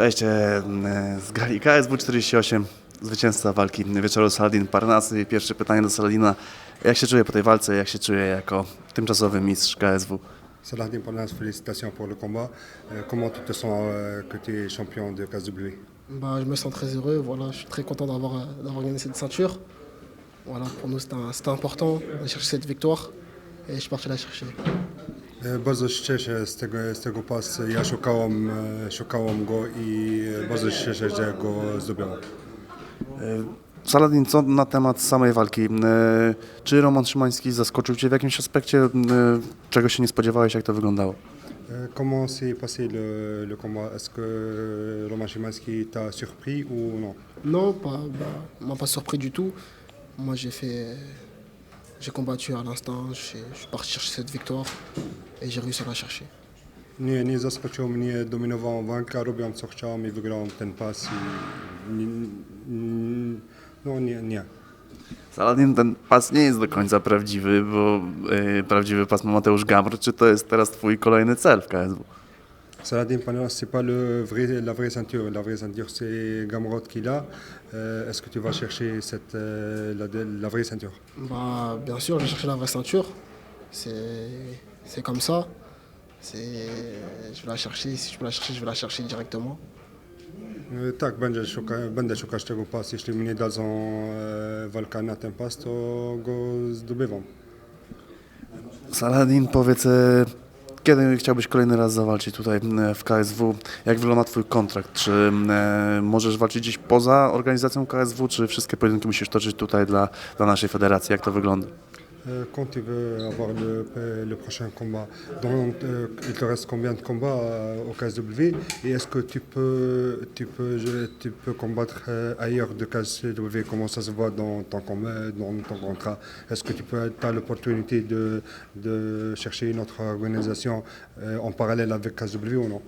Cześć, e, z gali KSW 48, zwycięzca walki wieczoru Saladin Parnasy. Pierwsze pytanie do Saladina. Jak się czuje po tej walce? Jak się czuje jako tymczasowy mistrz KSW? Saladin Parnas, félicitations pour le combat. Euh, comment tu te sens que tu es champion de KSW Bah, je me sens très heureux, voilà, je suis très content d'avoir euh, d'avoir gagné cette ceinture. Voilà, pour nous c'était important de chercher cette victoire et je suis parti la chercher. E, Bardzo się cieszę z tego, z tego pasu. Ja szukałem, e, szukałem go i e, bardzo się cieszę, że go zdobyłem. Saladin, co na temat samej walki? Czy Roman Szymański zaskoczył Cię w jakimś aspekcie? Czego się nie spodziewałeś? Jak to wyglądało? Comment s'est passé le, le combat Est-ce que Roman Szymański t'a surpris ou non Non, pas, bah, m'a pas surpris du tout. Moi j'ai fait, j'ai combattu à l'instant, je suis parti chercher cette victoire et j'ai réussi à la chercher. Nie, nie zaskoczył mnie, dominowałem walkę, robiłem co chciałem i wygrałem ten pas. I, nie, nie, no nie, nie. Saladin, ten pas nie jest do końca prawdziwy, bo e, prawdziwy pas ma Mateusz Gamr. Czy to jest teraz Twój kolejny cel w KSW? Saladin Panas, c'est pas le vrai, la vraie ceinture. La vraie ceinture, c'est Gamrot qui l'a. Euh, Est-ce que tu vas chercher cette, euh, la, la vraie ceinture? Bah, bien sûr, j'ai cherché la vraie ceinture. C'est c'est comme ça. C'est- Je vais la chercher. Si je peux la chercher, je vais la chercher directement. E, Tak, będę szukać, będę szukać tego pas. Jeśli mnie dadzą e, walkę na ten pas, to go zdobywam. Saladin, powiedz, kiedy chciałbyś kolejny raz zawalczyć tutaj e, w KSW? Jak wygląda Twój kontrakt? Czy e, możesz walczyć gdzieś poza organizacją KSW, czy wszystkie pojedynki musisz toczyć tutaj dla, dla naszej federacji? Jak to wygląda? Euh, Quand tu veux avoir le, prochain combat, donc, euh, il te reste combien de combats euh, au KSW Et est-ce que tu peux, tu peux, tu peux combattre ailleurs de KSW Comment ça se voit dans ton, contrat? Est-ce que tu peux, as l'opportunité de, de chercher une autre organisation en parallèle avec KSW ou non?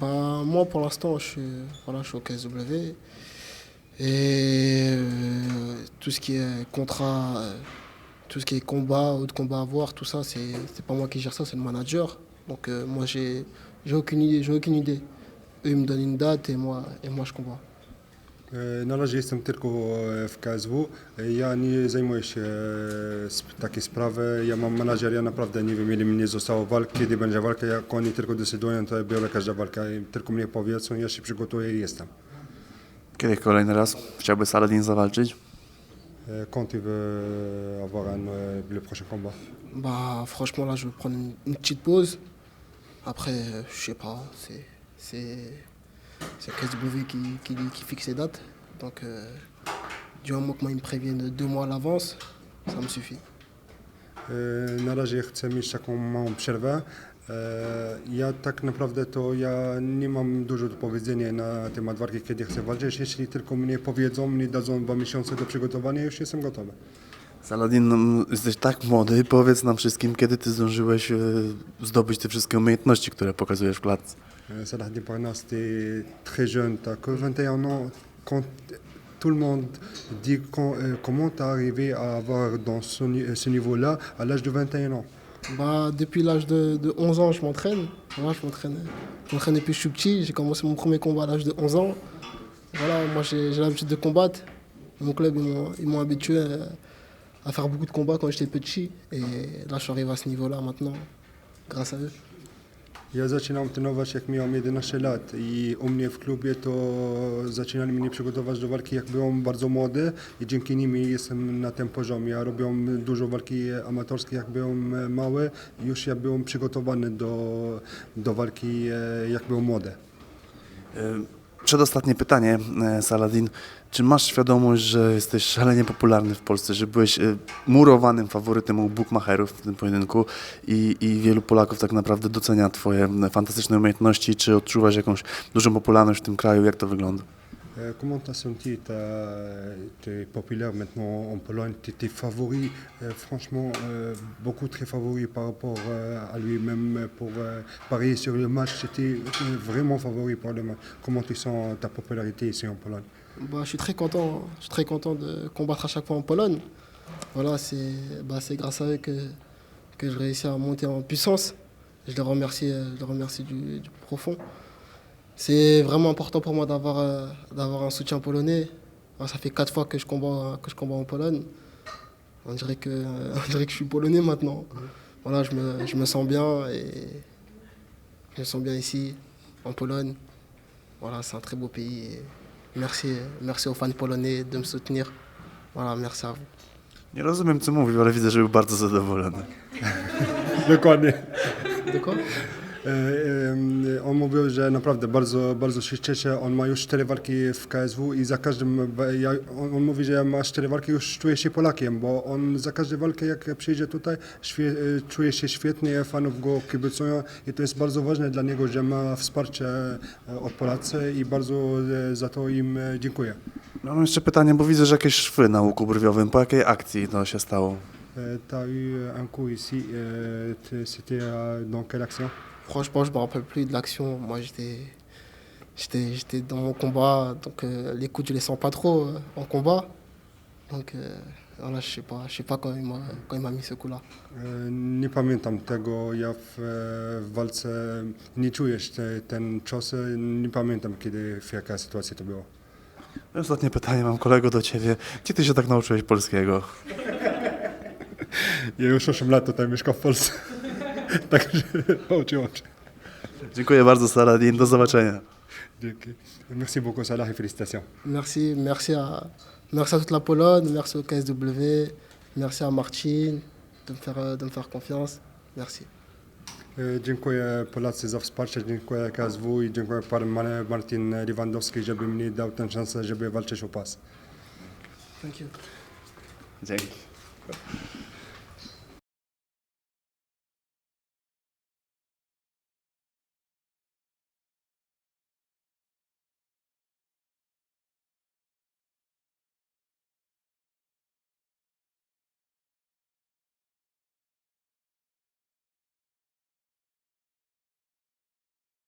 Bah, moi, pour l'instant, je je suis au KSW. Et tout ce qui est contrat, tout ce qui est combat de combat à voir, tout ça, c'est c'est pas moi qui gère ça, c'est le manager. Donc, euh, moi, j'ai j'ai aucune idée. J'ai aucune idée. Eux, ils me donnent une date et moi, et moi je combats. E, Na razie jestem tylko e, w KSW. E, Ja nie zajmuję się e, sp- takie sprawy. Ja mam menadżer, ja naprawdę nie wiem ile mnie zostało walk, kiedy będzie walka. Jak oni tylko decydują, to ja biorę każdą walkę. I Tylko mnie powiedzą, ja się przygotuję i jestem. Kiedy kolejny raz chciałby Saladin zawalczyć? E, Quand tu veux avoir un, euh, le prochain combat? Bah, franchement, là, je vais prendre une, une petite pause. Après, euh, je sais pas, c'est c'est KSW qui, qui, qui fixe les dates. Donc, euh, du moment que moi, me préviennent deux mois à l'avance, ça me suffit. Ja tak naprawdę to ja nie mam dużo do powiedzenia na temat walki, kiedy chcę walczyć. Jeśli tylko mnie powiedzą, mnie dadzą dwa miesiące do przygotowania, już jestem gotowy. Saladin, no, jesteś tak młody, powiedz nam wszystkim, kiedy Ty zdążyłeś e, zdobyć te wszystkie umiejętności, które pokazujesz w klatce. Euh, Salah Parnas, es très jeune, que 21 ans. Quand tout le monde dit comment tu as arrivé à avoir dans ce niveau-là à l'âge de 21 ans Bah, depuis l'âge de, de 11 ans, je m'entraîne. Voilà, je m'entraîne depuis que je suis petit. J'ai commencé mon premier combat à l'âge de 11 ans. Voilà, moi, j'ai l'habitude de combattre. Mon club, ils m'ont- ils m'ont habitué euh, à faire beaucoup de combats quand j'étais petit. Et là, je suis arrivé à ce niveau-là maintenant, grâce à eux. Ja zaczynam trenować jak miałem 11 lat i u mnie w klubie to zaczynali mnie przygotować do walki jak byłem bardzo młody i dzięki nim jestem na tym poziomie. Ja robiłem dużo walki amatorskie jak byłem mały już ja byłem przygotowany do, do walki jak byłem młody. E, Przedostatnie pytanie, e, Saladin. Czy masz świadomość, że jesteś szalenie popularny w Polsce, że byłeś e, murowanym faworytem u bookmacherów w tym pojedynku i, i wielu Polaków tak naprawdę docenia Twoje fantastyczne umiejętności? Czy odczuwasz jakąś dużą popularność w tym kraju? Jak to wygląda? Euh, Comment tu as senti Tu es populaire maintenant en Pologne, tu étais favori, euh, franchement, euh, beaucoup très favori par rapport à lui-même pour parier sur le match. C'était vraiment favori pour le match. Comment tu sens ta popularité ici en Pologne? Bah, je suis très content. Je suis très content de combattre à chaque fois en Pologne. Voilà, c'est bah, grâce à eux que, que je réussis à monter en puissance. Je les remercie, je remercie du profond. C'est vraiment important pour moi d'avoir euh, d'avoir un soutien polonais. Alors, ça fait quatre fois que je combats, que je combats en Pologne. On dirait, que, on dirait que je suis polonais maintenant. Voilà, je me, je me sens bien et je me sens bien ici, en Pologne. Voilà, c'est un très beau pays. et merci, merci aux fans polonais de me soutenir. Voilà, merci à vous. Nie rozumiem, co mówił, ale widzę, że był bardzo zadowolony. Dokładnie. De quoi? E, e, On mówił, że naprawdę bardzo, bardzo się cieszę. On ma już cztery walki w KSW i za każdym, on, mówi, że ma cztery walki, już czuje się Polakiem, bo on za każdą walkę, jak przyjdzie tutaj, e, czuje się świetnie, fanów go kibicują i to jest bardzo ważne dla niego, że ma wsparcie e, od Polacy i bardzo e, za to im e, dziękuję. Mam jeszcze pytanie, bo widzę, że jakieś szwy na łuku brwiowym. Po jakiej akcji to się stało? Euh, tu as eu un coup ici, c'était dans quelle action Franchement, je me rappelle plus de l'action. Moi, j'étais, j'étais, j'étais dans mon combat, donc euh, les coups, je les sens pas trop euh, en combat. Donc euh, voilà, je sais pas, je sais pas quand il m'a, quand il m'a mis ce coup-là. E, Nie pamiętam tego, ja w, e, w walce nie czujesz te, ten cios, e, nie pamiętam kiedy, w jaka sytuacja to było. I Ostatnie pytanie mam kolego do ciebie. Gdzie ty się tak nauczyłeś polskiego? Ja już 8 lat tutaj mieszkam w Polsce, także nauczyłem się. Dziękuję bardzo, Saladin. Do zobaczenia. Dzięki. Merci beaucoup Salah et félicitations. Merci, merci à, merci à toute la Pologne, merci au KSW, merci à Marcin de me faire, de me faire confiance. Merci. E, Dziękuję Polacy za wsparcie, dziękuję KSW i dziękuję pan Mar- Martin Lewandowski, żeby mi dał tę szansę, żeby walczyć o pas. Thank you. Dzięki.